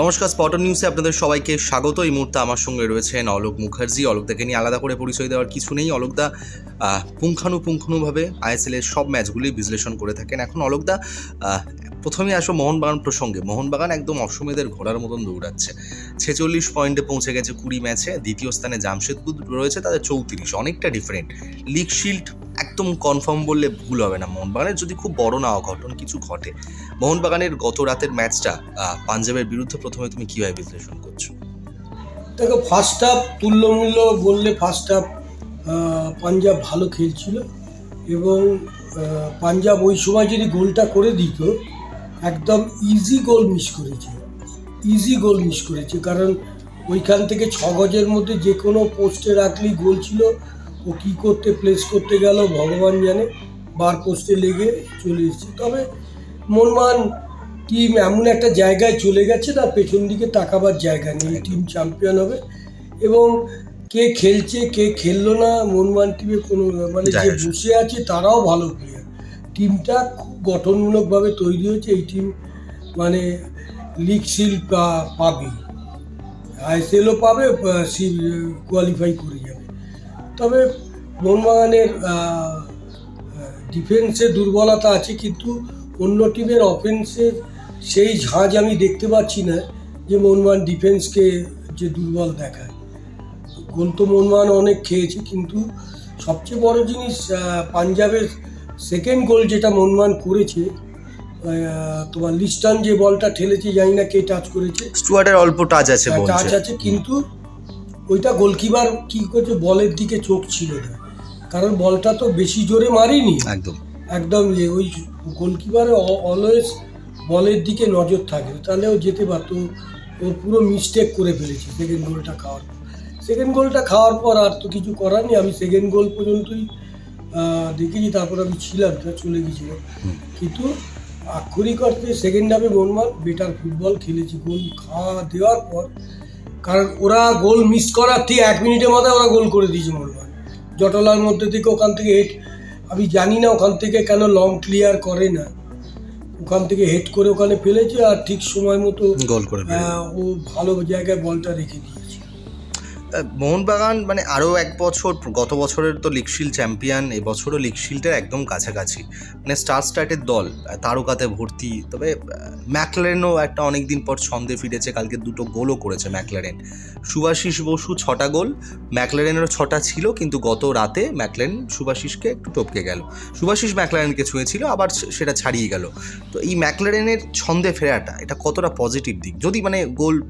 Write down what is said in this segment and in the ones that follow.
নমস্কার স্পটন নিউজে আপনাদের সবাইকে স্বাগত। এই মুহূর্তে আমার সঙ্গে রয়েছেন অলোক মুখার্জি। অলোকদাকে নিয়ে আলাদা করে পরিচয় দেওয়ার কিছু নেই। অলোকদা পুঙ্খানুপুঙ্খানুভাবে আইএসএল এর সব ম্যাচগুলি বিশ্লেষণ করে থাকেন। এখন অলোকদা প্রথমে আসো মোহনবাগান প্রসঙ্গে। মোহনবাগান একদম অসমেদের ঘোড়ার মতন দৌড়াচ্ছে। ছেচল্লিশ পয়েন্টে পৌঁছে গেছে কুড়ি ম্যাচে। দ্বিতীয় স্থানে জামশেদপুর রয়েছে, তাদের চৌত্রিশ। অনেকটা ডিফারেন্ট লিগ শিল্ড একদম কনফার্ম বললে ভুল হবে না। মোহনবাগানের যদি খুব বড় না অঘটন, কিছু ঘটে, মোহনবাগানের গত রাতের ম্যাচটা পাঞ্জাবের বিরুদ্ধে প্রথমে তুমি কীভাবে বিশ্লেষণ করছ? দেখো ফার্স্ট হাফ তুল্যমূল্য বললে ফার্স্ট হাফ পাঞ্জাব ভালো খেলছিল এবং পাঞ্জাব ওই সময় যদি গোলটা করে দিত, একদম ইজি গোল মিস করেছে। ইজি গোল মিস করেছে, কারণ ওইখান থেকে ছ গজের মধ্যে যে কোনো পোস্টে রাখলেই গোল ছিল। ও কী করতে প্লেস করতে গেল ভগবান জানে বার পোস্টে লেগে চলে এসেছে। তবে মনমান টিম এমন একটা জায়গায় চলে গেছে না পেছন দিকে তাকাবার জায়গা নেই টিম চ্যাম্পিয়ন হবে। এবং কে খেলছে কে খেললো না মনমান টিমে কোনো মানে যে বসে আছে তারাও ভালো প্লেয়ার টিমটা খুব গঠনমূলকভাবে তৈরি হয়েছে এই টিম মানে লিগ শিল পাবে। আইএসএলও পাবে কোয়ালিফাই করে যাবে। তবে মোহনবাগানের ডিফেন্সে দুর্বলতা আছে কিন্তু অন্য টিমের অফেন্সের সেই ঝাঁজ আমি দেখতে পাচ্ছি না যে মোহনবাগান ডিফেন্সকে যে দুর্বল দেখায়। গোল তো মোহনবাগান অনেক খেয়েছে কিন্তু সবচেয়ে বড় জিনিস পাঞ্জাবের সেকেন্ড গোল যেটা মোহনবাগান করেছে তোমার লিস্টান যে বলটা ঠেলেছে জানি না কে টাচ করেছে। স্টুয়ার্টের অল্প টাচ আছে টাচ আছে কিন্তু ওইটা গোলকিপার কি করছে বলের দিকে চোখ ছিল না। কারণ বলটা তো বেশি জোরে মারিনি। একদম। একদম ইয়ে, ওই গোলকিপারে অলওয়েজ বলের দিকে নজর থাকে। তাহলে ও যেতে পারতো। ও পুরো মিস্টেক করে ফেলেছে সেকেন্ড গোলটা খাওয়ার পর। সেকেন্ড গোলটা খাওয়ার পর আর তো কিছু করার নেই। আমি সেকেন্ড গোল পর্যন্তই দেখেছি তারপর আমি ছিলাম চলে গেছিলাম কিন্তু আক্ষরিক অর্থে সেকেন্ড হাফে মনমান বেটার ফুটবল খেলেছি। গোল খাওয়া দেওয়ার পর কারণ ওরা গোল মিস করার ঠিক এক মিনিটের মাথায় ওরা গোল করে দিয়েছে হয় জটলার মধ্যে থেকে ওখান থেকে হেড আমি জানি না ওখান থেকে কেন লং ক্লিয়ার করে না। ওখান থেকে হেড করে ওখানে ফেলেছে আর ঠিক সময় মতো গোল করে ও ভালো জায়গায় বলটা রেখে দিয়েছে। মোহনবাগান মানে আরও এক বছর গত বছরের তো লিগশিল চ্যাম্পিয়ন এবছরও লিগশিল্ডের একদম কাছাকাছি। মানে স্টার স্টার্টের দল তারকাতে ভর্তি। তবে ম্যাকলারেনও একটা অনেক দিন পর ছন্দে ফিরেছে কালকে দুটো গোলও করেছে ম্যাকলারেন। সুভাশিস বসু ছটা গোল ম্যাকলারেনেরও ছটা ছিল কিন্তু গত রাতে ম্যাকলারেন সুভাশিসকে একটু টপকে গেল। সুভাশিস ম্যাকলারেনকে ছুঁয়েছিল আবার সেটা ছাড়িয়ে গেল। তো এই ম্যাকলারেনের ছন্দে ফেরাটা এটা কতটা পজিটিভ দিক? যদি মানে গোল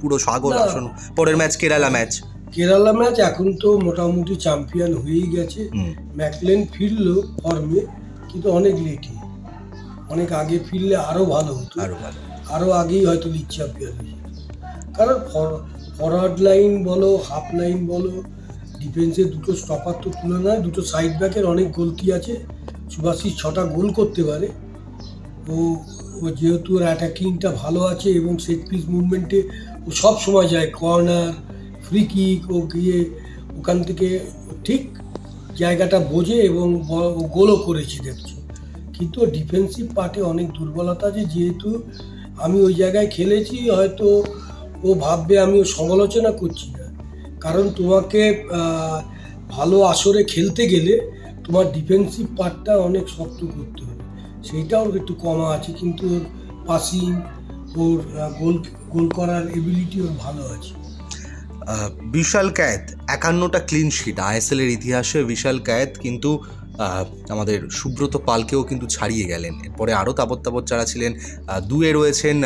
পুরো সাগর না। আসন পরের match Kerala match. Kerala match এখন তো মোটামুটি চ্যাম্পিয়ন হয়েই গেছে। ম্যাকলেন ফিরলো ফর্মে কিন্তু অনেক লেটে। অনেক আগে ফিরলে আরও ভালো হতো। আরও ভালো আরও আগেই হয়তো লিগ চ্যাম্পিয়ন হয়ে কারণ ফরওয়ার্ড লাইন বলো হাফ লাইন বলো ডিফেন্সে দুটো স্টপার তো তুলনায় দুটো সাইড ব্যাকের অনেক গলতি আছে। সুভাষিস ছটা গোল করতে পারে। ও ও যেহেতু ওর অ্যাটাকিংটা ভালো আছে এবং সেট পিস মুভমেন্টে ও সব সময় যায় কর্নার ফ্রি কিক ও গিয়ে ওখান থেকে ঠিক জায়গাটা বোঝে এবং গোলও করেছে দেখছ। কিন্তু ডিফেন্সিভ পার্টে অনেক দুর্বলতা আছে, যেহেতু আমি ওই জায়গায় খেলেছি, হয়তো ও ভাববে আমি ও সমালোচনা করছি না। কারণ তোমাকে ভালো আসরে খেলতে গেলে তোমার ডিফেন্সিভ পার্টটা অনেক শক্ত করতে হবে। সেইটা ওর একটু কমা আছে, কিন্তু ওর পাসিং ওর গোল গোল করার এবিলিটি ওর ভালো আছে। বিশাল কায়েত একান্নটা ক্লিন শিট আইএসএল এর ইতিহাসে বিশাল কায়েত কিন্তু আমাদের সুব্রত পালকেও কিন্তু ছাড়িয়ে গেলেন। এরপরে আরও তাবৎ তাবৎ যারা ছিলেন দুয়ে রয়েছেন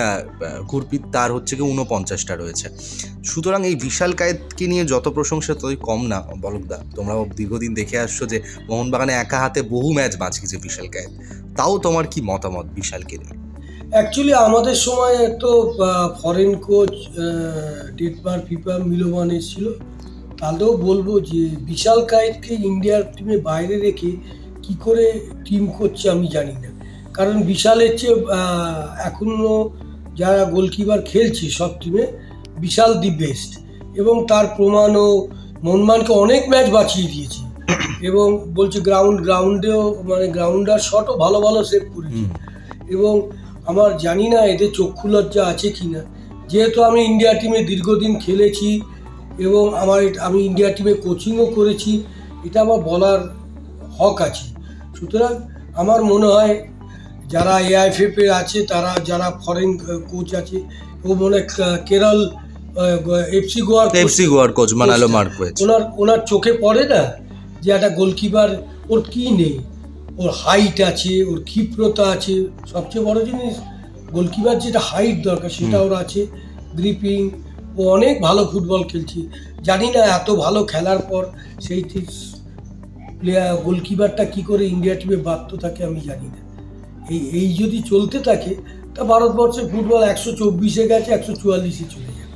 গুরপিত তার হচ্ছে কি উনপঞ্চাশটা রয়েছে। সুতরাং এই বিশাল কায়েতকে নিয়ে যত প্রশংসা ততই কম না, বলকদা, তোমরা দীর্ঘদিন দেখে আসছো যে মোহনবাগানে একা হাতে বহু ম্যাচ বাঁচিয়েছে বিশাল কায়েত তাও তোমার কি মতামত বিশালকে নিয়ে? অ্যাকচুয়ালি আমাদের সময় তো ফরেন কোচ ডেটবার ফিফা মিলোমান এসেছিল তাহলেও বলব যে বিশাল কায়েতকে ইন্ডিয়ার টিমে বাইরে রেখে কি করে টিম করছে আমি জানি না। কারণ বিশালের চেয়ে এখনও যারা গোলকিপার খেলছে সব টিমে বিশাল দি বেস্ট এবং তার প্রমাণও মনমানকে অনেক ম্যাচ বাঁচিয়ে দিয়েছে। এবং বলছে গ্রাউন্ড গ্রাউন্ডেও মানে গ্রাউন্ডার শটও ভালো ভালো সেভ করেছে। এবং আমার জানি না এদের চক্ষু লজ্জা আছে কি না যেহেতু আমি ইন্ডিয়া টিমে দীর্ঘদিন খেলেছি এবং আমার আমি ইন্ডিয়া টিমে কোচিংও করেছি এটা আমার বলার হক আছে। সুতরাং আমার মনে হয় যারা এআইএফএফ আছে তারা যারা ফরেন কোচ আছে ও মনে হয় কেরল এফসি গোয়ার এফসি গোয়ার কোচ মানালো মার্কোয়েজ ওনার ওনার চোখে পড়ে না যে একটা গোলকিপার ওর কী নেই? ওর হাইট আছে ওর ক্ষিপ্রতা আছে সবচেয়ে বড় জিনিস গোলকিপার যেটা হাইট দরকার সেটা ওর আছে গ্রিপিং ও অনেক ভালো ফুটবল খেলছে। জানি না এত ভালো খেলার পর সেই প্লেয়ার গোলকিপারটা কি করে ইন্ডিয়া টিমে বাধ্য থাকে আমি জানি না। এই এই যদি চলতে থাকে তা ভারতবর্ষের ফুটবল একশো চব্বিশে গেছে একশো চুয়াল্লিশে চলে যাবে।